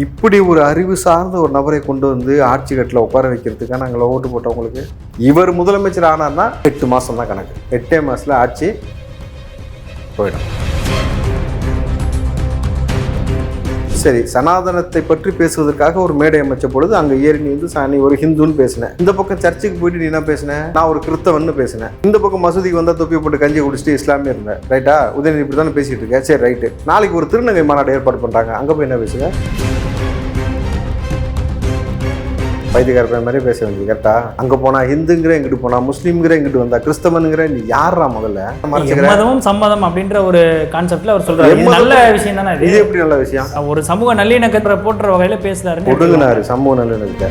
இப்படி ஒரு அறிவு சார்ந்த ஒரு நபரை கொண்டு வந்து ஆட்சி கட்டில் உட்கார வைக்கிறதுக்காக நாங்கள் ஓட்டு போட்டவங்களுக்கு இவர் முதலமைச்சர் ஆனார்னா எட்டு மாதம் தான் கணக்கு. எட்டே மாதத்தில் ஆட்சி போயிடும். சரி சனாதனத்தை பற்றி பேசுவதற்காக ஒரு மேடை அமைச்ச பொழுது அங்க ஏறி நீ வந்து சா- நீ ஒரு ஹிந்துன்னு பேசினேன். இந்த பக்கம் சர்ச்சுக்கு போயிட்டு நீ என்ன பேசின? நான் ஒரு கிறிஸ்தவன்னு பேசினேன். இந்த பக்கம் மசூதிக்கு வந்தா தொப்பி போட்டு கஞ்சி குடிச்சிட்டு இஸ்லாமிய இருந்தேன் ரைட்டா உதயநிதி இப்படி தானே பேசிட்டு இருக்கேன் சரி ரைட்டு நாளைக்கு ஒரு திருநங்கை மாநாடு ஏற்பாடு பண்றாங்க. அங்க போய் என்ன பேசுங்க பைத்தியக்கார மாதிரி பேச வேண்டியது கரெக்டா அங்க போனா ஹிந்துங்கிற இங்கிட்டு போனா முஸ்லீம்ங்கிற இங்கிட்டு வந்தா கிறிஸ்தவனுங்கிற நீ யாரா முதல்ல? எம்மதமும் சம்மதம் அப்படின்ற ஒரு கான்செப்ட்ல அவர் சொல்றாரு. நல்ல விஷயம் தானே இது? இது எப்படி நல்ல விஷயம்? ஒரு சமூக நல்லிணக்கத்தை போட்டுற வகையில பேசுறாரு ஒடுங்கினாரு சமூக நல்லிணக்கத்தை.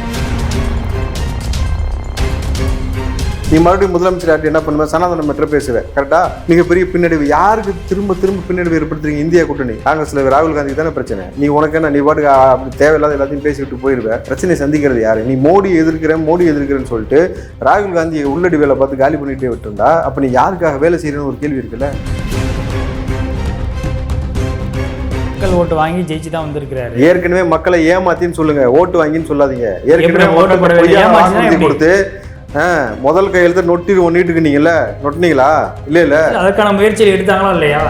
நீ மறுபடியும் முதலமைச்சர் ஆட்டி என்ன பண்ணுவேன் சனாதன மற்ற பேசுவேன் கரெக்டா நீங்க பெரிய பின்னடைவு. யாருக்கு திரும்ப திரும்ப பின்னடைவு ஏற்படுத்துறீங்க? இந்தியா கூட்டணி. காங்கிரஸ்ல ராகுல் காந்தி தானே பிரச்சனை. நீ உனக்கு என்ன நீ பாட்டுக்கு அப்படி தேவையில்லாத எல்லாத்தையும் பேசிவிட்டு போயிருவ. பிரச்சனை சந்திக்கிறது யாரு? நீ மோடி எதிர்க்கிறேன் மோடி எதிர்க்கிறேன்னு சொல்லிட்டு ராகுல் காந்தி உள்ளடி வேலை பார்த்து காலி பண்ணிட்டே விட்டுருந்தா அப்ப நீ யாருக்காக வேலை செய்யறன்னு ஒரு கேள்வி இருக்குல்ல? மக்கள் ஓட்டு வாங்கி ஜெயிச்சு தான் வந்திருக்கிறாரு. ஏற்கனவே மக்களை ஏமாத்தின்னு சொல்லுங்க. ஓட்டு வாங்கின்னு சொல்லாதீங்க. ஏற்கனவே ஓட்டு? கொடுத்து முதல் கையெழுத்து நொட்டி ஒன்னிட்டு நீங்கல்ல நொட்டினீங்களா? இல்ல இல்ல. அதற்கான முயற்சியில் எடுத்தாங்களா இல்லையா?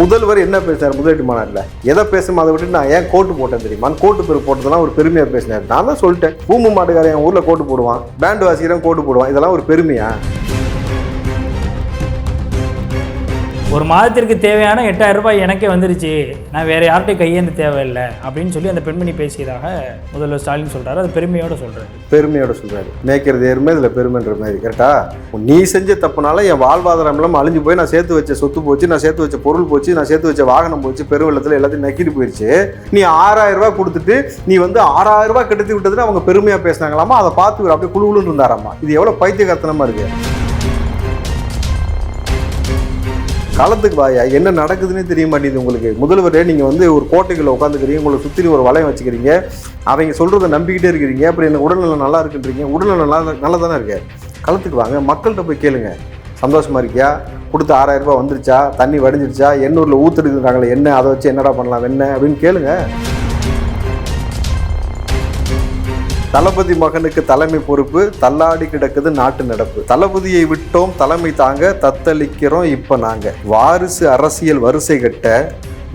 முதல்வர் என்ன பேசினார் முதலீட்டு மாநாட்டில்? எதை பேசும் அதை விட்டு நான் ஏன் கோட்டு போட்டேன் தெரியுமா? கோட்டு பேர் போட்டதெல்லாம் ஒரு பெருமையா பேசினார். நான் தான் சொல்லிட்டேன். பூமு மாட்டுக்காரன் என் ஊர்ல கோட்டு போடுவான். பேண்ட் வாசிக்கிறவன் கோட்டு போடுவான். இதெல்லாம் ஒரு பெருமையா? ஒரு மாதத்திற்கு தேவையான எட்டாயிரம் ரூபாய் எனக்கே வந்துருச்சு. நான் வேற யார்கிட்டையும் கையேந்து தேவையில்லை. அப்படின்னு சொல்லி அந்த பெண்மணி பேசியதாக முதல்வர் ஸ்டாலின் சொல்றாரு. அது பெருமையோட சொல்றாரு. பெருமையோட சொல்றாரு. மேய்க்கிறது எருமை இதுல பெருமைன்ற மாதிரி. கரெக்டா நீ செஞ்ச தப்புனால என் வாழ்வாதாரம் எல்லாம் அழிஞ்சு போய் நான் சேர்த்து வச்ச சொத்து போச்சு நான் சேர்த்து வச்ச பொருள் போச்சு நான் சேர்த்து வச்ச வாகனம் போச்சு பெருவெள்ளத்துல எல்லாத்தையும் நக்கிட்டு போயிடுச்சு நீ ஆறாயிரம் ரூபாய் கொடுத்துட்டு நீ வந்து ஆறாயிரம் ரூபாய் கெடுத்து விட்டதுன்னு அவங்க பெருமையா பேசினாங்களாமா? அதை பார்த்து அப்படியே குழு குழுன்னு இருந்தாராமா? இது எவ்வளவு பைத்தியகார்த்தனமா இருக்கு. களத்துக்கு வாயா? என்ன நடக்குதுன்னே தெரிய மாட்டேங்குது உங்களுக்கு. முதல்வரே நீங்கள் வந்து ஒரு கோட்டைக்குள்ள உட்காந்துக்கிறீங்க உங்களை சுற்றி ஒரு வளையம் வச்சுக்கிறீங்க. அவங்க சொல்கிறத நம்பிக்கிட்டே இருக்கிறீங்க. அப்புறம் எனக்கு உடல்நலம் நல்லா இருக்குன்றீங்க. உடல்நலம் நல்லா நல்லா தானே இருக்கு. களத்துக்கு வாங்க. மக்கள்கிட்ட போய் கேளுங்க. சந்தோஷமாக இருக்கியா? கொடுத்து ஆறாயிரம் ரூபாய் வந்துருச்சா? தண்ணி வடிஞ்சிருச்சா? எண்ணூரில் ஊத்துடுக்குறாங்களே என்ன? அதை வச்சு என்னடா பண்ணலாம்? என்ன? அப்படின்னு கேளுங்க. தளபதி மகனுக்கு தலைமை பொறுப்பு தள்ளாடி கிடக்குது நாட்டு நடப்பு. தளபதியை விட்டோம் தலைமை தாங்க தத்தளிக்கிறோம் இப்ப நாங்க. வாரிசு அரசியல் வரிசை கட்ட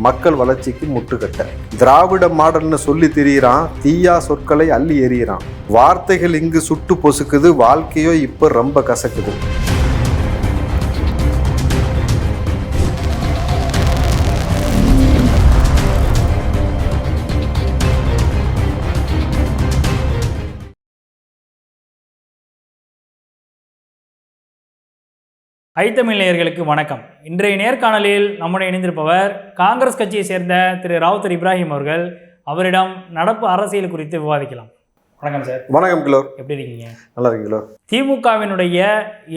மக்கள் வளர்ச்சிக்கு முட்டுக்கட்ட திராவிட மாடல்னு சொல்லி திரியிறான் தீயா சொற்களை அள்ளி எறிகிறான் வார்த்தைகள் இங்கு சுட்டு பொசுக்குது வாழ்க்கையோ இப்போ ரொம்ப கசக்குது. ஐத்தமிழ் நேயர்களுக்கு வணக்கம். இன்றைய நேர்காணலில் நம்முடைய இணைந்திருப்பவர் காங்கிரஸ் கட்சியை சேர்ந்த திரு ராவுத்தர் இப்ராஹிம் அவர்கள். அவரிடம் நடப்பு அரசியல் குறித்து விவாதிக்கலாம். வணக்கம் சார். வணக்கம் கிலோர் எப்படி இருக்கீங்க? நல்லா இருக்கீங்களோ திமுகவினுடைய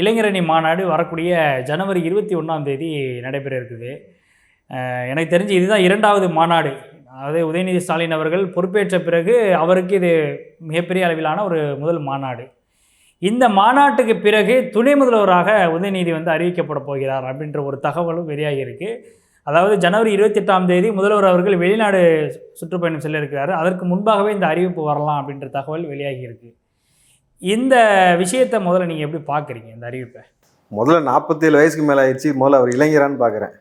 இளைஞரணி மாநாடு வரக்கூடிய ஜனவரி இருபத்தி ஒன்றாம் தேதி நடைபெற இருக்குது. எனக்கு தெரிஞ்சு இதுதான் இரண்டாவது மாநாடு. அதாவது உதயநிதி ஸ்டாலின் அவர்கள் பொறுப்பேற்ற பிறகு அவருக்கு இது மிகப்பெரிய அளவிலான ஒரு முதல் மாநாடு. இந்த மாநாட்டுக்கு பிறகு துணை முதல்வராக உதயநிதி வந்து அறிவிக்கப்பட போகிறார் அப்படின்ற ஒரு தகவலும் வெளியாகி இருக்கு. அதாவது ஜனவரி இருபத்தெட்டாம் தேதி முதல்வர் அவர்கள் வெளிநாடு சுற்றுப்பயணம் செல்ல இருக்கிறாரு. அதற்கு முன்பாகவே இந்த அறிவிப்பு வரலாம் அப்படின்ற தகவல் வெளியாகி இருக்கு. இந்த விஷயத்தை முதல்ல நீங்கள் எப்படி பார்க்குறீங்க இந்த அறிவிப்பை? முதல்ல நாற்பத்தேழு வயசுக்கு மேலே ஆயிடுச்சு. முதல்ல அவர் இளைஞரான்னு பார்க்குறேன்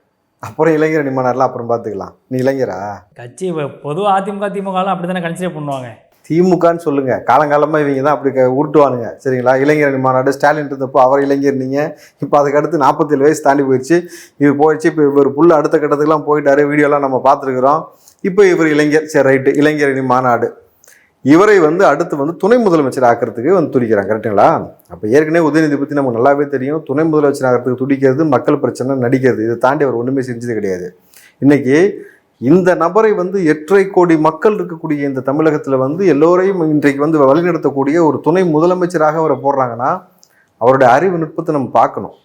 அப்புறம் இளைஞர் நிமானார்லாம் அப்புறம் பார்த்துக்கலாம் நீ இளைஞரா? கட்சி பொதுவாக அதிமுக திமுகலாம் அப்படி தானே கன்சிடர் பண்ணுவாங்க. திமுகன்னு சொல்லுங்க. காலங்காலமாக இவங்க தான் அப்படி உருட்டுவானுங்க. சரிங்களா? இளைஞர் மாநாடு. ஸ்டாலின் இருந்தப்போ அவர் இளைஞர் நீங்கள் இப்போ அதுக்கு அடுத்து நாற்பத்தேழு வயசு தாண்டி போயிடுச்சு இவர் போயிடுச்சு. இப்போ இவர் புல் அடுத்த கட்டத்துக்குலாம் போயிட்டாரு. வீடியோலாம் நம்ம பார்த்துருக்குறோம். இப்போ இவர் இளைஞர் சரி ரைட்டு. இளைஞரணி மாநாடு. இவரை வந்து அடுத்து வந்து துணை முதலமைச்சர் ஆக்கிறதுக்கு வந்து துடிக்கிறாங்க. கரெக்டுங்களா அப்போ ஏற்கனவே உதயநிதி பற்றி நமக்கு நல்லாவே தெரியும். துணை முதலமைச்சர் ஆகிறதுக்கு துடிக்கிறது மக்கள் பிரச்சனை நடிக்கிறது. இதை தாண்டி அவர் ஒன்றுமே செஞ்சது கிடையாது. இன்றைக்கி இந்த நபரை வந்து எட்டரை கோடி மக்கள் இருக்கக்கூடிய இந்த தமிழகத்தில் வந்து எல்லோரையும் இன்றைக்கு வந்து வழிநடத்தக்கூடிய ஒரு துணை முதலமைச்சராக அவரை போடுறாங்கன்னா அவருடைய அறிவு நுட்பத்தை நம்ம பார்க்கணும்.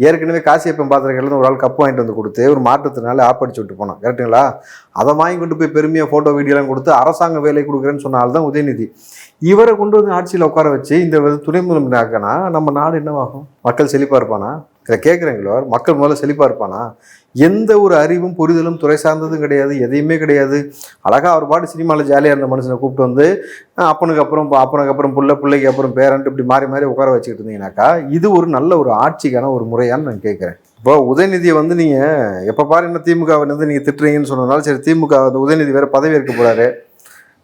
ஏற்கனவே காசியப்பன் பாத்திரங்கள்னு ஒரு ஆள் கப்பு வாங்கிட்டு வந்து கொடுத்து ஒரு மாற்றத்தினால ஆப்படிச்சு விட்டு போனோம் கரெக்டுங்களா அதை வாங்கி கொண்டு போய் பெருமையாக ஃபோட்டோ வீடியோலாம் கொடுத்து அரசாங்க வேலை கொடுக்குறேன்னு சொன்னால்தான் தான் உதயநிதி. இவரை கொண்டு வந்து ஆட்சியில் உட்கார வச்சு இந்த துணை முதலமைச்சர் ஆக்கினா நம்ம நாடு என்னவாகும்? மக்கள் செழிப்பாக இருப்பானா? இதை கேட்குறீங்களோ? மக்கள் முதல்ல செழிப்பாக இருப்பானா? எந்த ஒரு அறிவும் புரிதலும் துறை சார்ந்ததும் கிடையாது எதையுமே கிடையாது. அழகாக அவர் பாட்டு சினிமாவில் ஜாலியாக இருந்த மனுஷனை கூப்பிட்டு வந்து அப்பனுக்கு அப்புறம் அப்பனுக்கு அப்புறம் பிள்ளை பிள்ளைக்கு அப்புறம் பேரன்ட்டு இப்படி மாறி மாறி உட்கார வச்சுக்கிட்டு இருந்தீங்கன்னாக்கா இது ஒரு நல்ல ஒரு ஆட்சிக்கான ஒரு முறையான்னு நான் கேட்குறேன். இப்போ உதயநிதியை வந்து நீங்கள் எப்போ பாரு என்ன திமுக வந்து நீங்கள் திட்டுறீங்கன்னு சொன்னதுனால சரி திமுக வந்து உதயநிதி வேறு பதவி இருக்க போகிறாரு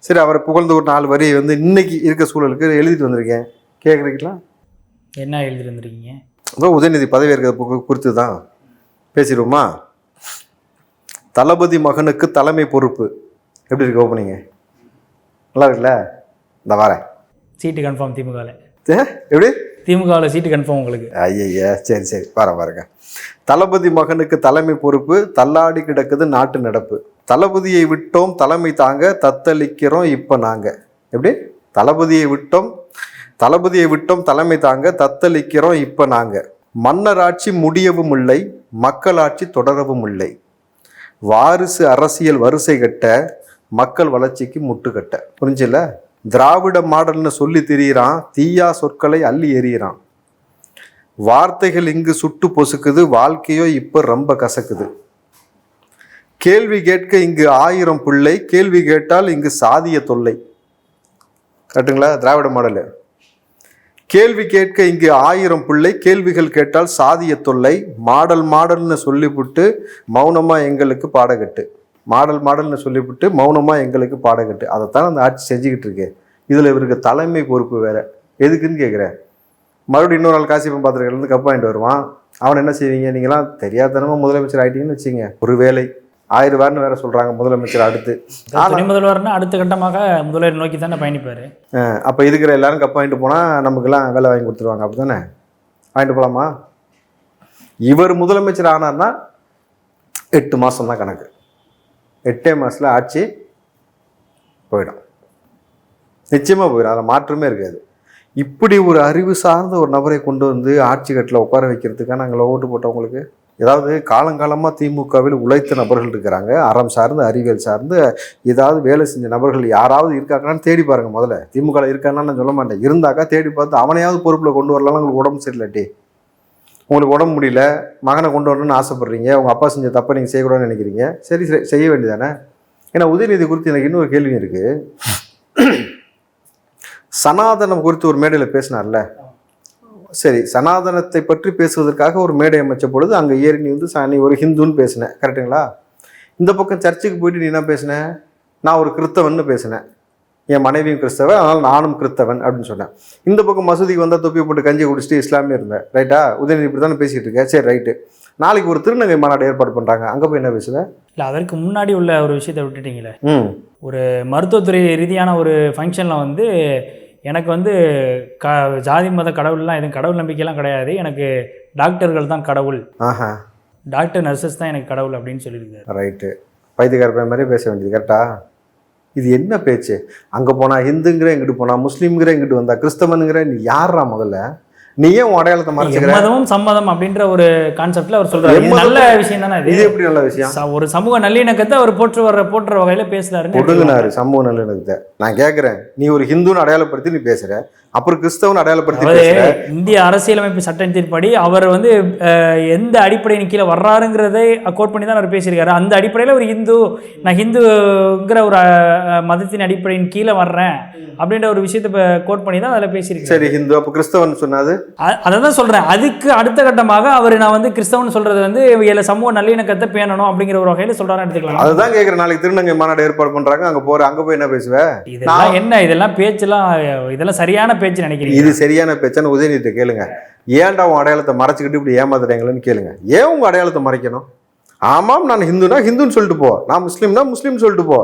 சரி அவரை புகழ்ந்து ஒரு நாலு வரி வந்து இன்னைக்கு இருக்க சூழலுக்கு எழுதிட்டு வந்திருக்கேன். கேட்குறீங்களா? என்ன எழுதிட்டு வந்திருக்கீங்க? இப்போ உதயநிதி பதவி ஏற்கிறது குறித்து தான் பேசிடுவோமா? தளபதி மகனுக்கு தலைமை பொறுப்பு. எப்படி இருக்கு ஓப்பனிங்க நல்லா இருக்குல்ல? இந்த வரேன். சீட்டு கன்ஃபார்ம் திமுகவில் எப்படி? திமுகவில் சீட்டு கன்ஃபார்ம் உங்களுக்கு. ஐயய்யா சரி சரி. வரேன் பாருங்க தளபதி மகனுக்கு தலைமை பொறுப்பு தள்ளாடி கிடக்குது நாட்டு நடப்பு. தளபதியை விட்டோம் தலைமை தாங்க தத்தளிக்கிறோம் இப்போ நாங்கள் எப்படி? தளபதியை விட்டோம் தளபதியை விட்டோம் தலைமை தாங்க தத்தளிக்கிறோம் இப்போ நாங்கள் மன்னராட்சி முடியவும் இல்லை மக்களாட்சி தொடரவும் இல்லை வாரிசு அரசியல் வரிசை கட்ட மக்கள் வளர்ச்சிக்கு முட்டுக்கட்ட புரிஞ்சுல? திராவிட மாடல்னு சொல்லி திரியிறான் தீயா சொற்களை அள்ளி எறிகிறான் வார்த்தைகள் இங்கு சுட்டு பொசுக்குது வாழ்க்கையோ இப்போ ரொம்ப கசக்குது. கேள்வி கேட்க இங்கு ஆயிரம் பிள்ளை கேள்வி கேட்டால் இங்கு சாதிய தொல்லை. கரெக்டுங்களா? திராவிட மாடலு. கேள்வி கேட்க இங்கு ஆயிரம் பிள்ளை கேள்விகள் கேட்டால் சாதிய தொல்லை மாடல் மாடல்னு சொல்லிவிட்டு மௌனமாக எங்களுக்கு பாடகட்டு. மாடல் மாடல்னு சொல்லிவிட்டு மௌனமாக எங்களுக்கு பாடகட்டு. அதைத்தான் அந்த ஆட்சி செஞ்சுக்கிட்டு இருக்கேன் இதில் இவருக்கு தலைமை பொறுப்பு வேற. எதுக்குன்னு கேட்குறேன் மறுபடியும் இன்னொரு நாள் காசிப்பம் பாத்திரங்கள்லேருந்து கப் வாங்கிட்டு வருவான். அவன் என்ன செய்வீங்க? நீங்களாம் தெரியாதனமாக முதலமைச்சர் ஆகிட்டீங்கன்னு வச்சுங்க ஒரு வேலை ஆயிரம் பேர்னு வேற சொல்றாங்க முதலமைச்சர் அடுத்து. துணை முதல்வர்னா அடுத்த கட்டமாக முதல்வர் நோக்கி தானே பயணிப்பார் அப்ப இருக்கிற எல்லாரும் கப் வாங்கிட்டு போனா நமக்கெல்லாம் வேலை வாங்கி கொடுத்துருவாங்க அப்படிதானே வாங்கிட்டு போலாமா? இவர் முதலமைச்சர் ஆனார்னா எட்டு மாசம் தான் கணக்கு. எட்டே மாசத்துல ஆட்சி போயிடும். நிச்சயமா போயிடும் அதில் மாற்றமே இருக்காது. இப்படி ஒரு அறிவு சார்ந்த ஒரு நபரை கொண்டு வந்து ஆட்சி கட்டில் உட்கார வைக்கிறதுக்காக நாங்கள் ஓட்டு போட்டவங்களுக்கு ஏதாவது காலங்காலமாக திமுகவில் உழைத்த நபர்கள் இருக்கிறாங்க. அறம் சார்ந்து அறிவியல் சார்ந்து ஏதாவது வேலை செஞ்ச நபர்கள் யாராவது இருக்காங்கன்னு தேடி பாருங்கள் முதல்ல. திமுகவில் இருக்காங்கன்னு நான் சொல்ல மாட்டேன். இருந்தாக்கா தேடி பார்த்து அவனையாவது பொறுப்பில் கொண்டு வரலாம் உங்களுக்கு உடம்பு சரியில்லாட்டி. உங்களுக்கு உடம்பு முடியல மகனை கொண்டு வரணும்னு ஆசைப்பட்றீங்க உங்கள் அப்பா செஞ்ச தப்பை நீங்கள் செய்யக்கூடாதுன்னு நினைக்கிறீங்க. சரி சரி செய்ய வேண்டியதானே ஏன்னா உதயநிதி குறித்து எனக்கு இன்னொரு கேள்வி இருக்குது சனாதனம் குறித்து ஒரு மேடையில் பேசினார்ல. சரி சனாதனத்தை பற்றி பேசுவதற்காக ஒரு மேடை அமைச்ச பொழுது அங்கே ஏறி நீ வந்து நீ ஒரு ஹிந்துன்னு பேசின கரெக்டுங்களா இந்த பக்கம் சர்ச்சுக்கு போயிட்டு நீ என்ன பேசின? நான் ஒரு கிறிஸ்தவன்னு பேசினேன். என் மனைவியும் கிறிஸ்தவன் அதனால் நானும் கிறிஸ்தவன் அப்படின்னு சொன்னேன். இந்த பக்கம் மசூதிக்கு வந்தால் தொப்பி போட்டு கஞ்சி குடிச்சிட்டு இஸ்லாமிய இருந்தேன். ரைட்டா உதயநிதி இப்படி தானே பேசிகிட்டு இருக்கேன் சரி ரைட்டு நாளைக்கு ஒரு திருநங்கை மாநாடு ஏற்பாடு பண்ணுறாங்க அங்கே போய் என்ன பேசுவேன் இல்லை அதற்கு முன்னாடி உள்ள ஒரு விஷயத்தை விட்டுட்டீங்களே. ம். மருத்துவத்துறை ரீதியான ஒரு ஃபங்க்ஷனில் வந்து எனக்கு வந்து க ஜாதி மத கடவுள்லாம் எதுவும் கடவுள் நம்பிக்கைலாம் கிடையாது. எனக்கு டாக்டர்கள் தான் கடவுள். ஆஹா. டாக்டர் நர்சஸ் தான் எனக்கு கடவுள் அப்படின்னு சொல்லியிருக்காரு. ரைட்டு பைத்தியக்கார மாதிரி பேச வேண்டியது கரெக்டா இது என்ன பேச்சு? அங்கே போனால் ஹிந்துங்கிற இங்கிட்டு போனால் முஸ்லீம்ங்கிற இங்கிட்டு வந்தா கிறிஸ்தவனுங்கிற நீ யாரா முதல்ல? நீ ஏன் உன் அடையாளத்தை மறைச்சிக்கிற. எம்மதமும் சம்மதம் அப்படின்ற ஒரு கான்செப்ட்ல அவர் சொல்றாரு. நல்ல விஷயம் தானே இது எப்படி நல்ல விஷயம்? ஒரு சமூக நல்லிணக்கத்தை அவர் போற்று வர்ற போற்றுற வகையில பேசுறாருன்னு ஒடுங்கினாரு சமூக நல்லிணக்கத்தை. நான் கேட்குறேன் நீ ஒரு ஹிந்துன்னு அடையாளப்படுத்தி நீ பேசுற. அப்புறம் கிறிஸ்தவன் அடையாளப்படுத்தி இந்திய அரசியலமைப்பு சட்டத்தின்படி அவர் வந்து எந்த அடிப்படையின் கீழே வர்றாருங்கிறதை கோட் பண்ணி தான் அவர் பேசியிருக்காரு. அந்த அடிப்படையில் ஒரு இந்து நான் ஹிந்துங்கிற ஒரு மதத்தின் அடிப்படையின் கீழே வர்றேன் அப்படின்ற ஒரு விஷயத்தை கோட் பண்ணி தான் அதில் பேசியிருக்காரு. சரி ஹிந்து அப்போ கிறிஸ்தவன் சொன்னாது அதை? தான் சொல்கிறேன் அதுக்கு அடுத்த கட்டமாக அவர் நான் வந்து கிறிஸ்தவன் சொல்றது வந்து இல்ல சமூக நல்லிணக்கத்தை பேணணும் அப்படிங்கிற ஒரு வகையில் சொல்கிறாருன்னு எடுத்துக்கலாம். அதுதான் கேட்குறேன் நாளைக்கு திருநங்கை மாநாடு ஏற்பாடு பண்றாங்க. அங்க போற அங்க போய் என்ன பேசுவ? இதெல்லாம் என்ன? இதெல்லாம் பேச்செல்லாம் இதெல்லாம் சரியான பேச்சு நினைக்கிறீங்க இது சரியான பேச்சான்னு உதயநிதிட்ட கேளுங்க. ஏன்டா உன் அடையாளத்தை மறைச்சிக்கிட்டு இப்படி ஏமாத்துறீங்களேன்னு கேளுங்க. ஏன் உங்க அடையாளத்தை மறைக்கணும்? ஆமாம் நான் ஹிந்துனா ஹிந்துன்னு சொல்லிட்டு போ. நான் முஸ்லீம்னா முஸ்லீம் சொல்லிட்டு போ.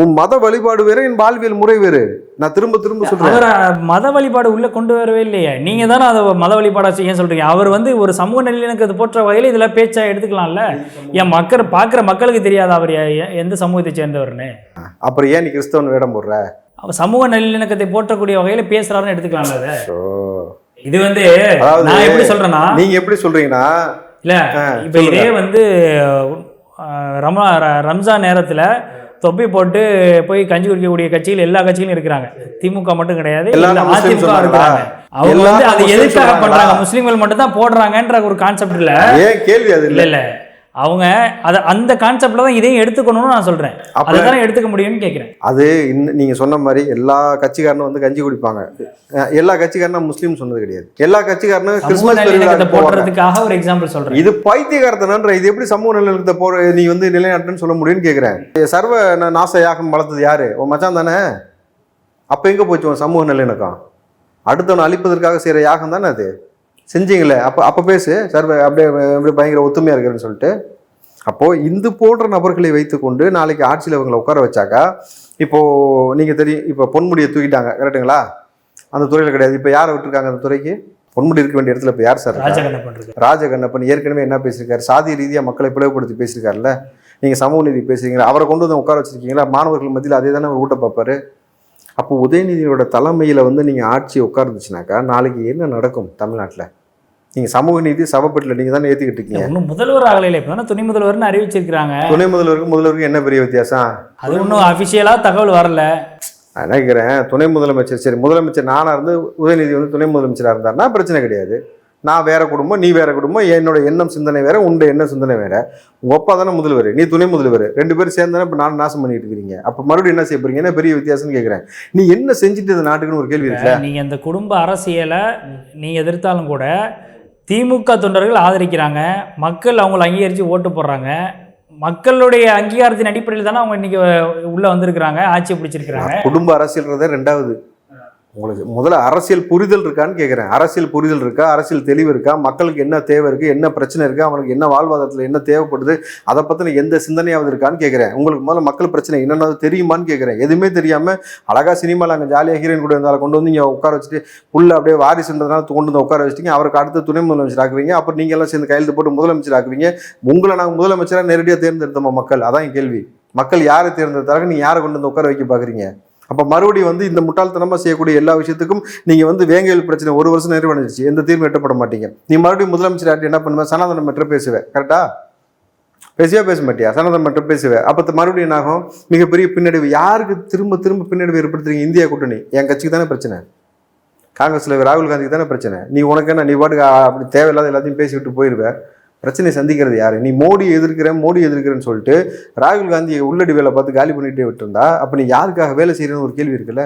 உன் மத வழிபாடு வேறு என் வாழ்வியல் முறை வேறு. நான் திரும்ப திரும்ப சொல்றேன். மத வழிபாடு உள்ள கொண்டு வரவே இல்லையே. நீங்க தானே அதை மத வழிபாடா செய்ய சொல்றீங்க. அவர் வந்து ஒரு சமூக நல்லிணக்கத்தை போற்ற வகையில் இதுல பேச்சா எடுத்துக்கலாம்ல. என் மக்கள் பார்க்குற மக்களுக்கு தெரியாது அவர் எந்த சமூகத்தை சேர்ந்தவர்னு? அப்புறம் ஏன் நீ கிறிஸ்தவன் வேடம் போடுற? அவர் சமூக நல்லிணக்கத்தை போற்றக்கூடிய வகையில பேசுறாருன்னு எடுத்துக்கலாம்ல அதை. இது வந்து நான் எப்படி சொல்றேன்னா நீங்க எப்படி சொல்றீங்கன்னா இல்ல இப்போ இதே வந்து ரம ரம்ஜான் நேரத்துல தொப்பி போட்டு போய் கஞ்சி குடிக்கக்கூடிய கட்சிகள் எல்லா கட்சிகளும் இருக்கிறாங்க. திமுக மட்டும் கிடையாது அதிமுக? இருக்கிறாங்க. அவங்க வந்து அது எதுக்காக? பண்றாங்க? முஸ்லீம்கள் மட்டும் தான் போடுறாங்கன்ற ஒரு கான்செப்ட் இல்ல கேள்வி அது இல்ல இல்ல. அவங்க அத அந்த கான்செப்ட்ல தான் இதையும் எடுத்துக்கணும்னு நான் சொல்றேன். அப்ப அதுதானே எடுத்துக்க முடியும்னு கேக்குறேன். அது இன்னும் நீங்க சொன்ன மாதிரி எல்லா கட்சிக்காரனும் வந்து கஞ்சி குடிப்பாங்க. எல்லா கட்சிக்காரனும் முஸ்லீம் சொன்னது கிடையாது. எல்லா கட்சிக்காரனும் போவாங்க. போடுறதுக்காக ஒரு எக்ஸாம்பிள் சொல்றேன். இது பைத்தியகாரத்தனன்ற இது எப்படி சமூக நல்லிணக்கத்தை போற நீ வந்து நிலைநாட்டுன்னு சொல்ல முடியும்னு கேக்குறேன். சர்வ நாச யாகம் வளர்த்தது யாரு? உன் மச்சான் தானே? அப்ப எங்க போச்சு உன் சமூக நல்லிணக்கம் அடுத்தவனை அழிப்பதற்காக செய்யற யாகம் தானே அது? செஞ்சீங்களே அப்ப அப்ப பேசு. சர்வ அப்படியே அப்படியே பயங்கர ஒத்துமையா இருக்கிறேன்னு சொல்லிட்டு. அப்போ இந்து போன்ற நபர்களை வைத்துக்கொண்டு நாளைக்கு ஆட்சியில் இவங்களை உட்கார வச்சாக்கா இப்போ நீங்க தெரியும் இப்போ பொன்முடியை தூக்கிட்டாங்க. கரெக்டுங்களா அந்த துறையில கிடையாது. இப்போ யாரை விட்டுருக்காங்க அந்த துறைக்கு? பொன்முடி இருக்க வேண்டிய இடத்துல இப்போ யார் சார் இருக்கா? ராஜகண்ண பண்றது ராஜகண்ணப்பன் ஏற்கனவே என்ன பேசியிருக்காரு? சாதி ரீதியாக மக்களை பிளவுபடுத்தி பேசியிருக்காருல்ல. நீங்கள் சமூக நீதி பேசுறீங்களா? அவரை கொண்டு வந்து உட்கார வச்சிருக்கீங்களா? மாணவர்கள் மத்தியில் அதே தானே ஊட்ட பார்ப்பாரு அப்போ உதயநிதியோட தலைமையில் வந்து நீங்கள் ஆட்சி உட்கார்ந்துச்சுனாக்கா நாளைக்கு என்ன நடக்கும் தமிழ்நாட்டில்? நீங்கள் சமூக நீதி சவப்பட்டில் நீங்கள் தானே ஏற்றிக்கிட்டு இருக்கீங்க? ஒன்றும் முதல்வர் ஆகலையில இப்போ துணை முதல்வர்னு அறிவிச்சிருக்கிறாங்க. துணை முதல்வருக்கு முதல்வருக்கு என்ன பெரிய வித்தியாசம்? அது ஒன்றும் அஃபிஷியலாக தகவல் வரல. நான் நினைக்கிறேன் துணை முதலமைச்சர் சரி முதலமைச்சர் நானாக இருந்து உதயநிதி வந்து துணை முதலமைச்சராக இருந்தாருன்னா பிரச்சனை கிடையாது. நான் வேற குடும்பம் நீ வேற குடும்பம் என்னோட எண்ணம் சிந்தனை வேற உண்ட எண்ணம் சிந்தனை வேற. உங்க அப்பா தானே முதல்வர் நீ துணை முதல்வர். ரெண்டு பேரும் சேர்ந்து தானே இப்போ நான் நாசம் பண்ணிட்டு இருக்கிறீங்க அப்போ மறுபடியும் என்ன செய்ய போறீங்க? என்ன பெரிய வித்தியாசம்னு கேட்குறேன் நீ என்ன செஞ்சுட்டு இந்த நாட்டுக்குன்னு ஒரு கேள்வி இருக்குல்ல? நீங்க இந்த குடும்ப அரசியலை நீங்க எதிர்த்தாலும் கூட திமுக தொண்டர்கள் ஆதரிக்கிறாங்க. மக்கள் அவங்கள அங்கீகரித்து ஓட்டு போடுறாங்க. மக்களுடைய அங்கீகாரத்தின் அடிப்படையில் தானே அவங்க இன்னைக்கு உள்ள வந்திருக்கிறாங்க ஆட்சி பிடிச்சிருக்கிறாங்க. குடும்ப அரசியல்ன்றதே ரெண்டாவது. உங்களுக்கு முதல்ல அரசியல் புரிதல் இருக்கான்னு கேட்குறேன் அரசியல் புரிதல் இருக்கா? அரசியல் தெளிவு இருக்கா? மக்களுக்கு என்ன தேவை இருக்குது என்ன பிரச்சனை இருக்குது அவனுக்கு என்ன வாழ்வாதாரத்தில் என்ன தேவைப்படுது? அதை பற்றின எந்த சிந்தனையாவது இருக்கான்னு கேட்குறேன் உங்களுக்கு முதல்ல மக்கள் பிரச்சனை என்னென்ன தெரியுமான்னு கேட்குறேன் எதுவுமே தெரியாமல் அழகாக சினிமாவில் அங்கே ஜாலியாக ஹீரோயின் கூட இருந்தாலும் கொண்டு வந்து இங்கே உட்கார வச்சுட்டு புள்ள அப்படியே வாரிசுன்றதுனால கொண்டு வந்து உட்கார வச்சிட்டீங்க. அவருக்கு அடுத்து துணை முதலமைச்சர் ஆக்குவீங்க. அப்புறம் நீங்கள்லாம் சேர்ந்து கையெழுத்து போட்டு முதலமைச்சர் ஆக்குவீங்க. உங்களை நாங்கள் முதலமைச்சராக நேரடியாக தேர்ந்தெடுத்தோமா மக்கள்? அதான் என் கேள்வி. மக்கள் யாரை தேர்ந்தெடுத்தாலும் நீங்கள் யாரை கொண்டு வந்து உட்கார வைக்க பார்க்குறீங்க அப்போ மறுபடியும் வந்து இந்த முட்டாள்தனமாக செய்யக்கூடிய எல்லா விஷயத்துக்கும் நீங்கள் வந்து வேங்கையில் பிரச்சனை ஒரு வருஷம் நிறைவடைஞ்சிச்சு எந்த தீர்வு எட்டப்பட மாட்டீங்க. நீ மறுபடியும் முதலமைச்சர் ஆட்டி என்ன பண்ணுவேன் சனாதனம் மற்ற பேசுவேன் கரெக்டா பேசியா பேச மாட்டியா? சனாதனம் மற்ற பேசுவேன் அப்போ மறுபடியும் என்ன ஆகும்? மிகப்பெரிய பின்னடைவு. யாருக்கு திரும்ப திரும்ப பின்னடைவு ஏற்படுத்துறீங்க? இந்தியா கூட்டணி. என் கட்சிக்கு தானே பிரச்சனை. காங்கிரஸில் ராகுல் காந்திக்கு தானே பிரச்சனை. நீ உனக்கு என்ன? நீ பாட்டுக்கு அப்படி தேவையில்லாத எல்லாத்தையும் பேசிவிட்டு போயிடுவேன் பிரச்சனையை சந்திக்கிறது யாரு? நீ மோடி எதிர்க்கிறேன் மோடி எதிர்க்கிறேன்னு சொல்லிட்டு ராகுல் காந்தியை உள்ளடி வேலை பார்த்து காலி பண்ணிட்டே விட்டுருந்தா அப்ப நீ யாருக்காக வேலை செய்யறன்னு ஒரு கேள்வி இருக்குல்ல?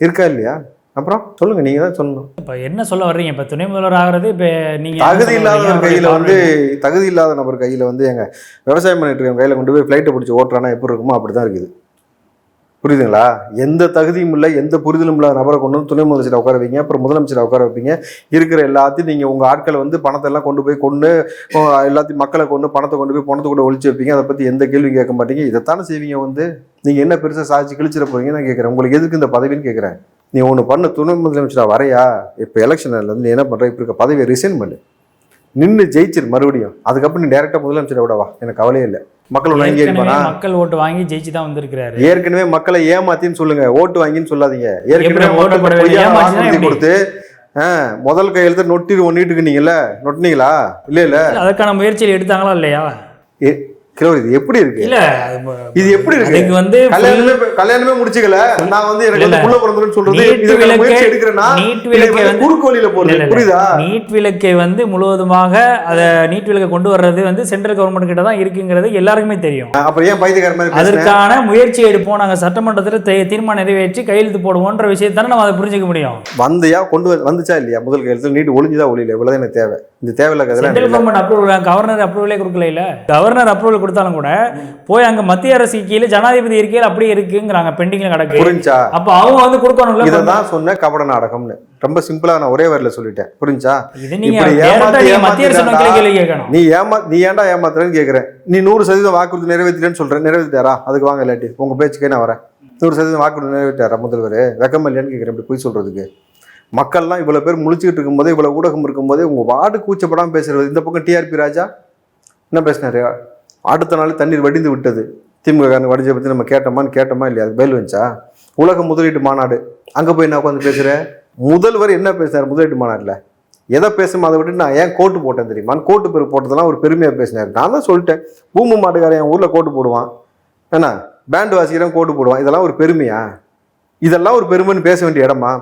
இருக்கா இல்லையா? அப்புறம் சொல்லுங்க நீங்க தான் சொல்லணும். இப்போ என்ன சொல்ல வர்றீங்க? இப்போ துணை முதல்வர் ஆகிறது இப்போ நீங்க தகுதி வர்றீங்க? கையில வந்து தகுதி இல்லாத நபர் கையில வந்து எங்க விவசாயம் பண்ணிட்டு இருக்க கையில கொண்டு போய் ஃப்ளைட்டை பிடிச்சி ஓட்டுறானா எப்படி இருக்குமோ அப்படிதான் இருக்குது. புரியுதுங்களா? எந்த தகுதியும் இல்லை எந்த புரிதலும் இல்லாத நபரை கொண்டு வந்து துணை முதலமைச்சரை உட்கார வைங்க அப்புறம் முதலமைச்சரை உட்கார வைப்பீங்க. இருக்கிற எல்லாத்தையும் நீங்கள் உங்கள் ஆட்களை வந்து பணத்தை எல்லாம் கொண்டு போய் கொண்டு எல்லாத்தையும் மக்களை கொண்டு பணத்தை கொண்டு போய் பணத்தை கூட ஒழிச்சு வைப்பீங்க. அதை பற்றி எந்த கேள்வியும் கேட்க மாட்டீங்க. இதைத்தானே செய்வீங்க வந்து? நீங்கள் என்ன பெருசாக சாதிச்சு கிழிச்சிட போறீங்க நான் கேட்குறேன். உங்களுக்கு எதுக்கு இந்த பதவின்னு கேட்குறேன்? நீ ஒன்று பண்ண துணை முதலமைச்சராக வரையா? இப்போ எலெக்ஷனில் வந்து நீ என்ன பண்ணுற இப்போ இருக்க பதவியை ரிசைன் பண்ணு. நின்று ஜெயிச்சிரு மறுபடியும். அதுக்கப்புறம் நீ டேரெக்டாக முதலமைச்சரை விடவா எனக்கு கவலையே இல்லை. மக்கள் அங்கீகரிப்பானா மக்கள் ஓட்டு வாங்கி ஜெயிச்சு தான் வந்திருக்கிறாரு. ஏற்கனவே மக்களை ஏமாத்தின்னு சொல்லுங்க. ஓட்டு வாங்கின்னு சொல்லாதீங்க. ஏற்கனவே ஓட்டு? கொடுத்து முதல் கையெழுத்து நொட்டி ஒன்னிட்டு நீங்கல்ல நொட்டினீங்களா? இல்ல இல்ல. அதுக்கான முயற்சியில் எடுத்தாங்களா இல்லையா? ஏ, கிலோ இது எப்படி இருக்கு? இல்ல இது எப்படி இருக்கு? அதுக்கு வந்து கல்யாணமே கல்யாணமே முடிச்சுக்கல. நான் வந்து எனக்கு வந்து. புள்ள பிறந்துருன்னு சொல்றது நீட் விளக்கை- முயற்சி எடுக்கிறேன்னா நீட் இது விளக்கை வந்து குறுக்கு வழியில போறது. புரியுதா? நீட் விலக்கை வந்து முழுவதுமாக அதை நீட் விலக்கை கொண்டு வர்றது வந்து சென்ட்ரல் கவர்மெண்ட் கிட்ட தான் இருக்குங்கிறது எல்லாருக்குமே தெரியும். அப்புறம் ஏன் பைத்தியக்கார மாதிரி அதற்கான முயற்சி எடுப்போம். நாங்க சட்டமன்றத்தில் தீர்மானம் நிறைவேற்றி கையெழுத்து போடுவோன்ற விஷயத்தானே நம்ம அதை புரிஞ்சுக்க முடியும். வந்தியா? கொண்டு வந்து- வந்துச்சா இல்லையா? முதல் கையெழுத்து. நீட்டு ஒளிஞ்சுதா ஒளியில? இவ்வளவுதான் எனக்கு தேவை. இந்த தேவையில்ல சென்ட்ரல் கவர்மெண்ட் அப்ரூவல் கவர்னர் அப்ரூவலே கொடுக்கல இல்ல கவர்னர் அப்ரூவல் கொடுத்தாலும் கூட போய் அங்க மத்திய அரசு கீழே ஜனாதிபதி இருக்கையில் அப்படியே இருக்குங்கிறாங்க பெண்டிங்ல கிடக்கு. புரிஞ்சா? அப்ப அவங்க வந்து கொடுக்கணும்ல? இதை தான் சொன்ன கபட நாடகம்னு. ரொம்ப சிம்பிளா நான் ஒரே வரியில சொல்லிட்டேன். புரிஞ்சா? நீ ஏமா நீ ஏன்டா ஏமாத்துறேன்னு கேட்குறேன் நீ நூறு சதவீதம் வாக்குறுதி நிறைவேற்றிட்டேன்னு சொல்றேன் நிறைவேற்றிட்டாரா அதுக்கு வாங்க இல்லாட்டி உங்க பேச்சுக்கே நான் வரேன். நூறு சதவீதம் வாக்குறுதி நிறைவேற்றாரா முதல்வர்? வெக்கம் இல்லையான்னு கேட்குறேன் இப்படி போய் சொல்றதுக்கு. மக்கள்லாம் இவ்வளோ பேர் முழிச்சுக்கிட்டு இருக்கும்போதே இவ்வளோ ஊடகம் இருக்கும்போதே உங்க வார்டு கூச்சப்படாமல் பேசுறது. இந்த பக்கம் டிஆர்பி ராஜா என்ன பேசினாரு? அடுத்த நாள் தண்ணீர் வடிந்து விட்டது. திமுக காரங்க வடிஞ்ச பற்றி நம்ம கேட்டோமான்னு கேட்டோமா இல்லையா? அது பயில் வந்துச்சா? உலக முதலீட்டு மாநாடு. அங்கே போய் நான் உட்காந்து பேசுகிறேன் முதல்வர் என்ன பேசினார் முதலீட்டு மாநாட்டில்? எதை பேசுமோ? அதை விட்டு நான் ஏன் கோட்டு போட்டேன் தெரியுமா? கோட்டு பேர் போட்டதெல்லாம் ஒரு பெருமையாக பேசினார். நான் தான் சொல்லிட்டேன். பூமு மாட்டுக்காரன் என் ஊரில் கோட்டு போடுவான். என்ன பேண்டு வாசிக்கிறேன் கோட்டு போடுவான். இதெல்லாம் ஒரு பெருமையா? இதெல்லாம் ஒரு பெருமைன்னு பேச வேண்டிய இடமா?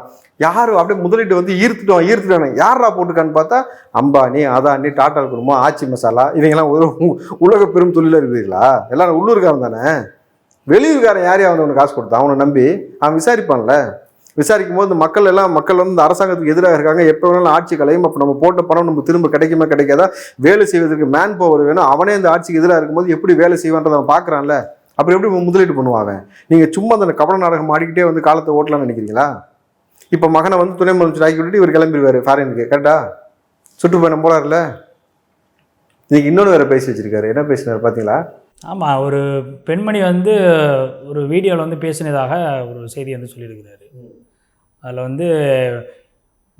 யார் அப்படியே முதலீட்டு வந்து ஈர்த்துட்டோம் ஈர்த்துட்டோம் யாரா போட்டுருக்கான்னு பார்த்தா அம்பானி அதானி டாட்டா குடும்பம் ஆச்சி மசாலா இவங்கெல்லாம் ஒரு உ- உலக பெரும் தொழிலாக இருக்குதுங்களா எல்லாரும் உள்ளூர்காரன் தானே? வெளியூர்காரன் யாரையா வந்து உனக்கு காசு கொடுத்தான் அவனை நம்பி. அவன் விசாரிப்பான்ல. விசாரிக்கும் போது இந்த மக்கள் எல்லாம் மக்கள் வந்து இந்த அரசாங்கத்துக்கு எதிராக இருக்காங்க. எப்போ வேணாலும் ஆட்சி கலையும் அப்போ நம்ம போட்ட பணம் நம்ம திரும்ப கிடைக்குமா கிடைக்காதா? வேலை செய்வதற்கு மேன் பவர் வேணும். அவனே இந்த ஆட்சிக்கு எதிராக இருக்கும்போது எப்படி வேலை செய்வான்றதை அவன் பார்க்குறான்ல. அப்புறம் எப்படி முதலீடு பண்ணுவாங்க நீங்கள் சும்மா அந்த கபட நாடகம் ஆடிக்கிட்டே வந்து காலத்தை ஓட்டலாம்னு நினைக்கிறீங்களா? இப்போ மகனை வந்து துணை முதலமைச்சர் ஆக்கி விட்டுட்டு இவர் கிளம்பிடுவார் ஃபாரினுக்கு கரெக்டா சுற்றுப்பயணம் போகிறார்ல இன்னைக்கு இன்னொன்று வேறு பேசி வச்சுருக்காரு. என்ன பேசினார் பார்த்தீங்களா ஆமாம் ஒரு பெண்மணி வந்து ஒரு வீடியோவில் வந்து பேசினதாக ஒரு செய்தி வந்து சொல்லியிருக்கிறாரு. அதில் வந்து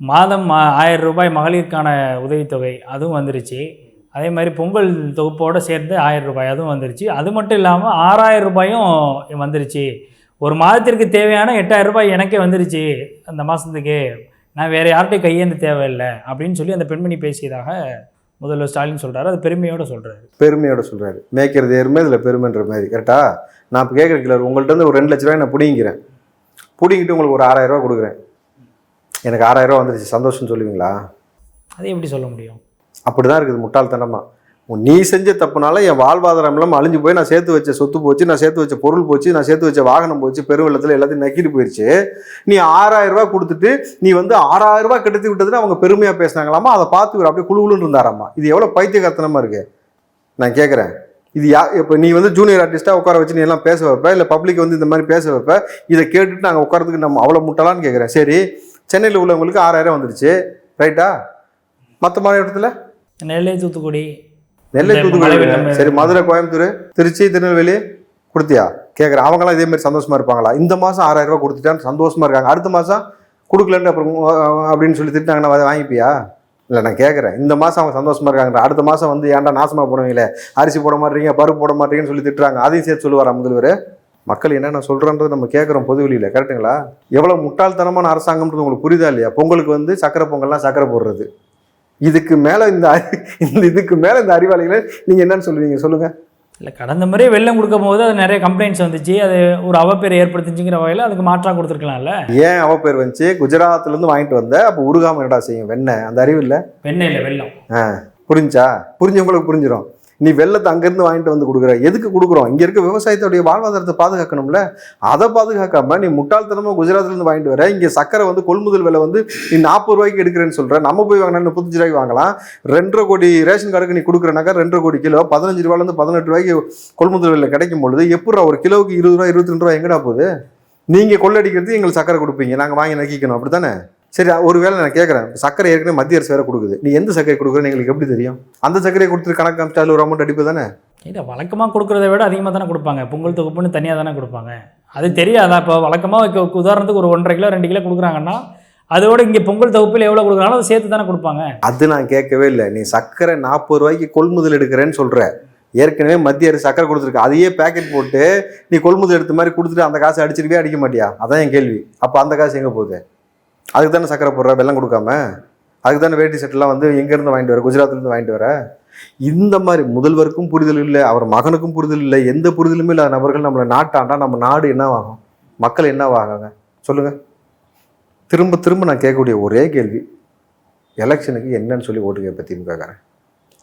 மாதம் ஆயிரம் ரூபாய் மகளிருக்கான உதவித்தொகை அதுவும் வந்துருச்சு. அதே மாதிரி பொங்கல் தொகுப்போடு சேர்ந்து ஆயிரம் ரூபாய் அதுவும் வந்துருச்சு. அது மட்டும் இல்லாமல் ஆறாயிரம் ரூபாயும் வந்துருச்சு. ஒரு மாதத்திற்கு தேவையான எட்டாயிரம் ரூபாய் எனக்கே வந்துருச்சு அந்த மாதத்துக்கு நான் வேறு யார்கிட்டையும் கையேந்து தேவையில்லை அப்படின்னு சொல்லி அந்த பெண்மணி பேசியதாக முதல்வர் ஸ்டாலின் சொல்கிறாரு அது பெருமையோடு சொல்கிறாரு பெருமையோட சொல்றாரு. மேய்க்கிறது எருமை இதில் பெருமைன்ற மாதிரி. கரெக்டா? நான் இப்போ கேட்குற கிலர் உங்கள்ட்ட இருந்து ஒரு ரெண்டு லட்ச ரூபாய் நான் பிடிங்கிறேன் பிடிங்கிட்டு உங்களுக்கு ஒரு ஆறாயிரம் ரூபாய் கொடுக்குறேன். எனக்கு ஆறாயிரம் ரூபாய் வந்துருச்சு. சந்தோஷம் சொல்லுவீங்களா? அதை எப்படி சொல்ல முடியும்? அப்படி தான் இருக்குது முட்டாள்தனமா. உன் நீ செஞ்ச தப்புனால என் வாழ்வாதாரம் எல்லாம் அழிஞ்சு போய் நான் சேர்த்து வச்ச சொத்து போச்சு நான் சேர்த்து வச்ச பொருள் போச்சு நான் சேர்த்து வச்ச வாகனம் போச்சு பெருவெள்ளத்தில் எல்லாத்தையும் நக்கிட்டு போயிடுச்சு நீ ஆறாயிரம் ரூபாய் கொடுத்துட்டு நீ வந்து ஆறாயிரம் ரூபாய் கெடுத்து விட்டதுன்னு அவங்க பெருமையாக பேசினாங்களாமா? அதை பார்த்து இவர் அப்படியே குழுகுலுன்னு இருந்தாராமா? இது எவ்வளோ பைத்தியகார்த்தனமா இருக்கு? நான் கேட்குறேன் இது யா இப்போ நீ வந்து ஜூனியர் ஆர்டிஸ்ட்டாக உட்கார வச்சு நீ எல்லாம் பேச வைப்ப இல்லை பப்ளிக் வந்து இந்த மாதிரி பேச வைப்ப இதை கேட்டுட்டு நாங்கள் உட்காரத்துக்கு நம்ம அவ்வளோ முட்டலான்னு கேட்குறேன் சரி சென்னையில் உள்ளவங்களுக்கு ஆறாயிரம் வந்துடுச்சு ரைட்டா மற்ற மாநிலத்தில் நெல்லை தூத்துக்குடி. நெல்லை தூத்துக்குடி சரி மதுரை கோயம்புத்தூர் திருச்சி திருநெல்வேலி கொடுத்தியா? கேட்குறேன் அவங்களாம் இதே மாதிரி சந்தோஷமா இருப்பாங்களா? இந்த மாதம் ஆறாயிரம் ரூபாய் கொடுத்துட்டான்னு சந்தோஷமா இருக்காங்க. அடுத்த மாதம் கொடுக்கலன்னு அப்புறம் அப்படின்னு சொல்லி திட்டாங்கன்னா அதை வாங்கிப்பியா? இல்லை நான் கேட்குறேன் இந்த மாதம் அவங்க சந்தோஷமா இருக்காங்க அடுத்த மாதம் வந்து ஏன்டா நாசமா போடுவீங்களே? அரிசி போட மாட்டீங்க பருப்பு போட மாட்டீங்கன்னு சொல்லி திட்டுறாங்க. அதையும் சேர்த்து சொல்லுவாரா முதல்வர்? மக்கள் என்ன நான் சொல்கிறேன்றது நம்ம கேட்குறோம் பொதுவெளியில் கரெக்ட்டுங்களா? எவ்வளோ முட்டாள்தனமான அரசாங்கம்ன்றது உங்களுக்கு புரியுதா இல்லையா? பொங்கலுக்கு வந்து சக்கரை பொங்கல்லாம் சக்கரை போடுறது. இதுக்கு மேலே இந்த இந்த இதுக்கு மேலே இந்த அறிவாளிகளை நீங்கள் என்னன்னு சொல்லுவீங்க? சொல்லுங்கள் இல்லை கடந்த முறை வெள்ளம் கொடுக்கும் போது அது நிறைய கம்ப்ளைண்ட்ஸ் வந்துச்சு. அது ஒரு அவப்பேரை ஏற்படுத்துச்சுங்கிற வகையில் அதுக்கு மாற்றாக கொடுத்துருக்கலாம்ல? ஏன் அவ பேர் வந்துச்சு? குஜராத்ல இருந்து வாங்கிட்டு வந்த அப்போ உருகாம என்னடா செய்யும்? வெண்ணெய். அந்த அறிவு இல்ல? வெண்ணெயில் வெள்ளம் புரிஞ்சா? புரிஞ்சவங்களுக்கு புரிஞ்சிடும் நீ வெள்ளத்தை அங்கேருந்து வாங்கிட்டு வந்து கொடுக்குற. எதுக்கு கொடுக்குறோம்? இங்கே இருக்க விவசாயத்தோடைய வாழ்வாதாரத்தை பாதுகாக்கணும்ல? அதை பாதுகாக்காம நீ முட்டாள்தனமாக குஜராத்லேருந்து வாங்கிட்டு வர. இங்கே சக்கரை வந்து கொள்முதல் விலை வந்து நீ நாற்பது ரூபாய்க்கு எடுக்கிறேன்னு சொல்கிற நம்ம போய் வாங்கினா முப்பத்தஞ்சு ரூபாய்க்கு வாங்கலாம். ரெண்டரை கோடி ரேஷன் கார்டுக்கு நீ கொடுக்குறனாக்கா ரெண்டரை கோடி கிலோ. பதினஞ்சு ரூபாயிலேருந்து பதினெட்டு ரூபாய்க்கு கொள்முதல் விலை கிடைக்கும் பொழுது எப்படா ஒரு கிலோவுக்கு இருபது ரூபா இருபத்தி ரெண்டு ரூபா எங்கடா போகுது? நீங்கள் கொள்ளடிக்கிறது எங்களுக்கு சக்கரை கொடுப்பீங்க. நாங்கள் வாங்கி நக்கிக்கணும். அப்படி தானே சரி ஒருவேளை நான் கேட்குறேன் சக்கரை ஏற்கனவே மத்திய அரசு வேற கொடுக்குது. நீ எந்த சக்கரை கொடுக்குறேன்னு எங்களுக்கு எப்படி தெரியும்? அந்த சக்கரையை கொடுத்துட்டு கணக்கு காமிச்சாலும் ஒரு அமௌண்ட் அடிப்பு தானே? இல்லை வழக்கமாக கொடுக்குறத விட அதிகமாக தானே கொடுப்பாங்க. பொங்கல் தொகுப்புன்னு தனியாக தானே கொடுப்பாங்க. அது தெரியாதா? இப்போ வழக்கமாக உதாரணத்துக்கு ஒரு ஒன்றரை கிலோ ரெண்டு கிலோ கொடுக்குறாங்கன்னா அதோட இங்கே பொங்கல் தொகுப்பில் எவ்வளோ கொடுக்குறாங்களோ அதை சேர்த்து தானே கொடுப்பாங்க. அது நான் கேட்கவே இல்லை. நீ சக்கரை நாற்பது ரூபாய்க்கு கொள்முதல் எடுக்கிறேன்னு சொல்ற. ஏற்கனவே மத்திய அரசு சக்கரை கொடுத்துருக்கு. அதையே பேக்கெட் போட்டு நீ கொள்முதல் எடுத்த மாதிரி கொடுத்துட்டு அந்த காசை அடிச்சிருக்கவே அடிக்க மாட்டியா? அதான் என் கேள்வி. அப்போ அந்த காசு எங்கே போகுது? அதுக்கு தானே சக்கரை போடுற வெள்ளம் கொடுக்காம? அதுக்கு தானே வேட்டி செட்டெல்லாம் வந்து எங்கேருந்து வாங்கிட்டு வர குஜராத்லேருந்து வாங்கிட்டு வர? இந்த மாதிரி முதல்வருக்கும் புரிதல் இல்லை அவர் மகனுக்கும் புரிதல் இல்லை எந்த புரிதலுமே இல்லாத நபர்கள் நம்மளை நாட்டாண்டா நம்ம நாடு என்னவாகும்? மக்கள் என்னவாகாங்க? சொல்லுங்கள் திரும்ப திரும்ப நான் கேட்கக்கூடிய ஒரே கேள்வி எலெக்ஷனுக்கு என்னன்னு சொல்லி ஓட்டு கேட்பேன் திமுககாரன்.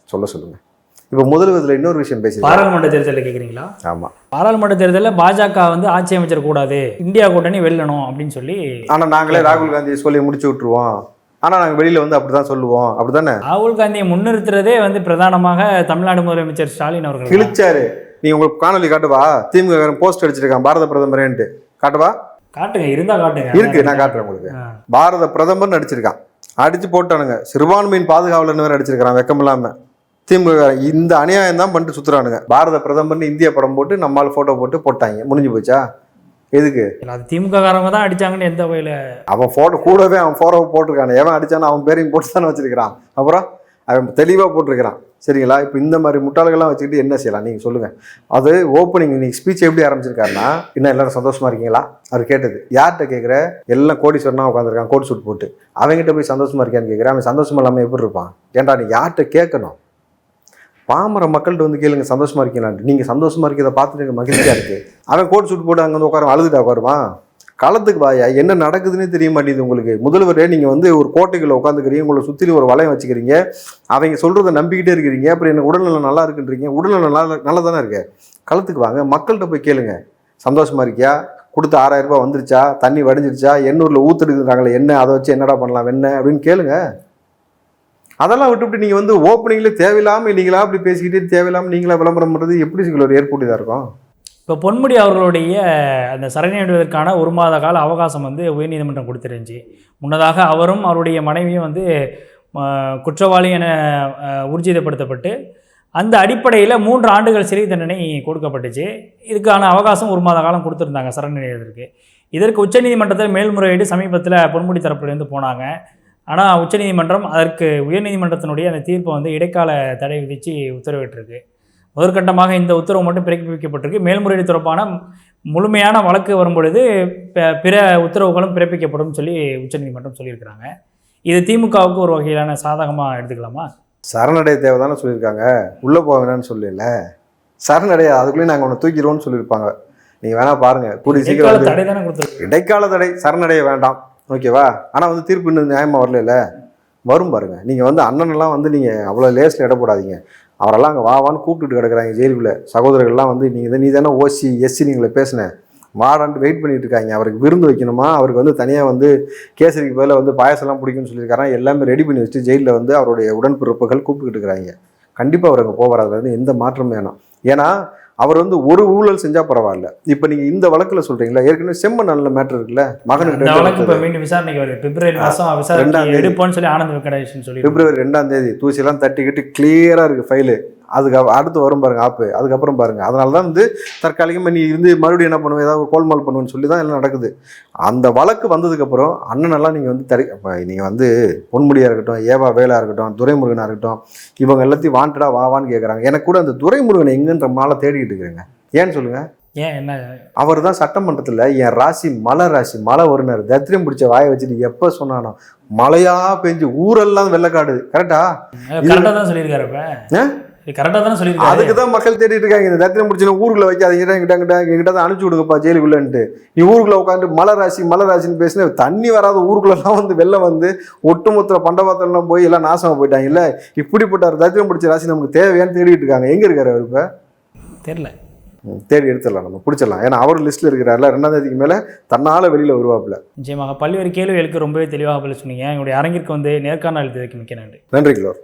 சொல்ல சொல்லுங்கள் இப்போ முதல்வரில் இன்னொரு விஷயம் பேசி பாராளுமன்ற தேர்தலில் கேட்குறீங்களா ஆமாம் பாராளுமன்ற தேர்தலில் பாஜக வந்து ஆட்சி அமைச்சர் கூடாது இந்தியா கூட்டணி வெல்லணும் அப்படின்னு சொல்லி ஆனால் நாங்களே ராகுல் காந்தியை சொல்லி முடிச்சு விட்டுருவோம். ஆனால் நாங்கள் வெளியில் வந்து அப்படி தான் சொல்லுவோம். அப்படி தானே ராகுல் காந்தியை முன்னிறுத்துறதே வந்து பிரதானமாக தமிழ்நாடு முதலமைச்சர் ஸ்டாலின் அவர்கள். கிழிச்சாரு. நீ உங்களுக்கு காணொலி காட்டுவா? திமுக போஸ்ட் அடிச்சிருக்கான் பாரத பிரதமரேன்ட்டு. காட்டுவா? காட்டுங்க இருந்தா காட்டுங்க. இருக்கு நான் காட்டுறேன் உங்களுக்கு. பாரத பிரதமர்னு அடிச்சிருக்கான். அடிச்சு போட்டானுங்க. சிறுபான்மையின் பாதுகாவலர்னு வேற அடிச்சிருக்கான் வெக்கம் இல்லாம திமுக இந்த அநியாயம் தான் பண்ணிட்டு சுத்துறானுங்க. பாரத பிரதமர்னு இந்திய படம் போட்டு நம்மால் போட்டோ போட்டு போட்டாங்க. முடிஞ்சு போச்சா? எதுக்கு? அது திமுக காரங்க தான் அடிச்சாங்கன்னு எந்த வகையில்? அவன் போட்டோ கூடவே அவன் ஃபோட்டோ போட்டிருக்கானே. எவன் அடிச்சானோ அவன் பேரையும் போட்டு தானே வச்சிருக்கிறான். அப்புறம் அவன் தெளிவாக போட்டிருக்கிறான். சரிங்களா? இப்போ இந்த மாதிரி முட்டாள்கள்லாம் வச்சுக்கிட்டு என்ன செய்யலாம்? நீங்கள் சொல்லுங்கள் அது ஓப்பனிங் நீங்கள் ஸ்பீச் எப்படி ஆரம்பிச்சிருக்காருன்னா இன்னும் எல்லாரும் சந்தோஷமா இருக்கீங்களா? அவர் கேட்டது. யார்கிட்ட கேட்குற எல்லாம் கோடீஸ்வரனா உட்காந்துருக்கான் கோட் சூட் போட்டு. அவங்ககிட்ட போய் சந்தோஷமா இருக்கியான்னு கேட்குறேன் அவன் சந்தோஷமா இல்லாமல் எப்படி இருப்பான்? ஏன்டா நீ யார்கிட்ட கேட்கணும்? பாமர மக்கள்கிட்ட வந்து கேளுங்க சந்தோஷமா இருக்கீங்களான்ட்டு நீங்க சந்தோஷமா இருக்கிறத பார்த்துட்டு எனக்கு மகிழ்ச்சியா இருக்கு. அவன் கோட் சூட் போட்டு அங்கே வந்து உட்கார அழுதுட்டா உட்காருவான். களத்துக்கு வாயா என்ன நடக்குதுன்னே தெரிய மாட்டேங்குது உங்களுக்கு. முதல்வரே நீங்க வந்து ஒரு கோட்டைக்குள்ளே உட்காந்துக்கிறீங்க உங்களை சுற்றி ஒரு வளையம் வச்சுக்கிறீங்க. அவங்க சொல்கிறத நம்பிக்கிட்டே இருக்கிறீங்க. அப்புறம் எனக்கு உடல்நலம் நல்லா இருக்குன்றீங்க. உடல்நலம் நல்லா நல்லா தானே இருக்கு. களத்துக்கு வாங்க மக்கள்கிட்ட போய் கேளுங்க. சந்தோஷமா இருக்கியா? கொடுத்த ஆறாயிரம் ரூபாய் வந்துருச்சா? தண்ணி வடிஞ்சிருச்சா? எண்ணூரில் ஊத்துடுறாங்களே என்ன? அதை வச்சு என்னடா பண்ணலாம் என்ன? அப்படின்னு கேளுங்க. அதெல்லாம் விட்டுவிட்டு நீங்கள் வந்து ஓப்பனிங்கில் தேவையில்லாமல் நீங்களா அப்படி பேசிக்கிட்டே தேவையில்லாமல் நீங்களா விளம்பரம் பண்ணுறது எப்படி சிக்கல் ஒரு ஏற்புடையதா இருக்கும்? இப்போ பொன்முடி அவர்களுடைய அந்த சரணடைவதற்கான ஒரு மாத கால அவகாசம் வந்து உயர்நீதிமன்றம் கொடுத்துருந்துச்சு. முன்னதாக அவரும் அவருடைய மனைவியும் வந்து குற்றவாளி என ஊர்ஜிதப்படுத்தப்பட்டு அந்த அடிப்படையில் மூன்று ஆண்டுகள் சிறை தண்டனை கொடுக்கப்பட்டுச்சு. இதுக்கான அவகாசம் ஒரு மாத காலம் கொடுத்துருந்தாங்க சரணடைவதற்கு இதற்கு உச்சநீதிமன்றத்தில் மேல்முறையீடு சமீபத்தில் பொன்முடி தரப்புலேருந்து போனாங்க. ஆனால் உச்சநீதிமன்றம் அதற்கு உயர்நீதிமன்றத்தினுடைய அந்த தீர்ப்பை வந்து இடைக்கால தடை விதித்து உத்தரவிட்டிருக்கு. முதற்கட்டமாக இந்த உத்தரவு மட்டும் பிறப்பிக்கப்பட்டிருக்கு மேல்முறையீடு தொடர்பான முழுமையான வழக்கு வரும்பொழுது பிற உத்தரவுகளும் பிறப்பிக்கப்படும் சொல்லி உச்சநீதிமன்றம் சொல்லியிருக்கிறாங்க. இது திமுகவுக்கு ஒரு வகையிலான சாதகமாக எடுத்துக்கலாமா? சரணடைய தேவை தானே சொல்லியிருக்காங்க. உள்ள போக வேணாம்னு சொல்லல. சரணடைய அதுக்குள்ளேயும் நாங்கள் உன்னை தூக்கிடுவோம்னு சொல்லியிருப்பாங்க. நீங்க வேணா பாருங்க. கூடிய சீக்கிரம் இடைக்கால வந்து தடை தானே கொடுத்துருக்கு இடைக்கால தடை சரணடைய வேண்டாம். ஓகேவா? ஆனால் வந்து தீர்ப்பு இன்னும் நியாயமாக வரல வரும் பாருங்க. நீங்கள் வந்து அண்ணனெல்லாம் வந்து நீங்கள் அவ்வளோ லேஸில் இடப்படாதீங்க அவரெல்லாம் அங்கே வா வான்னு கூப்பிட்டுட்டு கிடக்குறாங்க ஜெயிலுக்குள்ள. சகோதரர்கள்லாம் வந்து நீங்கள் நீ தானே ஓசி எஸ்சி நீங்களே பேசினேன் வாடான்ட்டு வெயிட் பண்ணிட்டு இருக்காங்க. அவருக்கு விருந்து வைக்கணுமா? அவருக்கு வந்து தனியாக வந்து கேசரிக்கு பதில் வந்து பாயசம்லாம் பிடிக்கும்னு சொல்லியிருக்காராம் எல்லாமே ரெடி பண்ணி வச்சுட்டு ஜெயிலில் வந்து அவருடைய உடன்பிறப்புகள் கூப்பிட்டுக்கிட்டு இருக்கிறாங்க. கண்டிப்பாக அவர் அங்கே போவார். வந்து எந்த மாற்றம் வேணும். ஏன்னா அவர் வந்து ஒரு ஊழல் செஞ்சா பரவாயில்ல. இப்போ நீங்க இந்த வழக்குல சொல்றீங்களா? ஏற்கனவே செம்ம நல்ல மேட்டர் இருக்குல்ல? மகனுக்கு இந்த ரெண்டு வழக்கு இப்போ வழக்கு மீண்டும் விசாரணைக்கு வருது. பிப்ரவரி மாதம் ரெண்டாம் விசாரணை தேதி. எடுப்போம்னு சொல்லி ஆனந்த் வெங்கடேஷன் சொல்லி பிப்ரவரி ரெண்டாம் தேதி தூசியெல்லாம் தட்டிக்கிட்டு கிளியரா இருக்கு ஃபைலு அதுக்கு அடுத்து வரும் பாருங்க ஆப்பு அதுக்கப்புறம் பாருங்க. அதனால தான் வந்து தற்காலிகமாக நீ இருந்து மறுபடியும் என்ன பண்ணுவேன் ஏதாவது ஒரு கோல்மால் பண்ணுவேன்னு சொல்லி தான் எல்லாம் நடக்குது. அந்த வழக்கு வந்ததுக்கப்புறம் அண்ணனெல்லாம் நீங்கள் வந்து தரி நீங்கள் வந்து பொன்முடியாக இருக்கட்டும் ஏவா வேலா இருக்கட்டும் துரைமுருகனாக இருக்கட்டும் இவங்க எல்லாத்தையும் வாண்டடா வா வான்னு கேட்குறாங்க எனக்கு கூட அந்த துரைமுருகனை எங்கன்ற மாலை தேடிக்கிட்டு இருக்கிறேங்க. ஏன்னு சொல்லுங்க? ஏன் என்ன? அவர் தான் சட்டமன்றத்தில் என் ராசி மலை ராசி மலை வருனார். தத்திரம் பிடிச்ச வாயை வச்சுட்டு எப்போ சொன்னானோ மழையா பெஞ்சு ஊரெல்லாம் வெள்ளக்காடுது கரெக்டா கரெக்டாக தான் சொல்லியிருக்காரு இப்போ கரெக்டாக தானே சொல்லியிருக்காரு. அதுக்கு தான் மக்கள் தேடிட்டு இருக்காங்க. இந்த தத்திரம் பிடிச்சி ஊருக்குள்ள வைக்காதீங்க. எங்கிட்ட எங்கிட்ட எங்கிட்ட தான் அனுப்பிச்சு விடுங்கப்பா ஜெயிலுக்குள்ளன்ட்டு. நீ ஊருக்குள்ள உட்காந்து மலை ராசி மலை ராசின்னு பேசின தண்ணி வராத ஊருக்குள்ளலாம் வந்து வெள்ளம் வந்து ஒட்டுமொத்த பண்டபாத்திரம்லாம் போய் எல்லாம் நாசமா போயிட்டாங்க இல்ல இப்படிப்பட்ட ஒரு தத்திரம் பிடிச்ச ராசி நமக்கு தேவையான்னு தேடிட்டு இருக்காங்க. எங்க இருக்காரு அவர் இப்ப? தெரில ம், தேடி எடுத்துடலாம். நம்ம பிடிச்சிடலாம். ஏன்னா அவர் லிஸ்ட்ல இருக்கிறாருல ரெண்டாம் தேதிக்கு மேல தன்னால வெளியில வருவாப்புல. நிச்சயமாக பல்வேறு கேள்விகளுக்கு ரொம்பவே தெளிவாக பதில் சொன்னீங்க. எங்களுடைய அரங்கிற்கு வந்து நேர்காணல் மிக்க நன்றி. நன்றி கிலோர்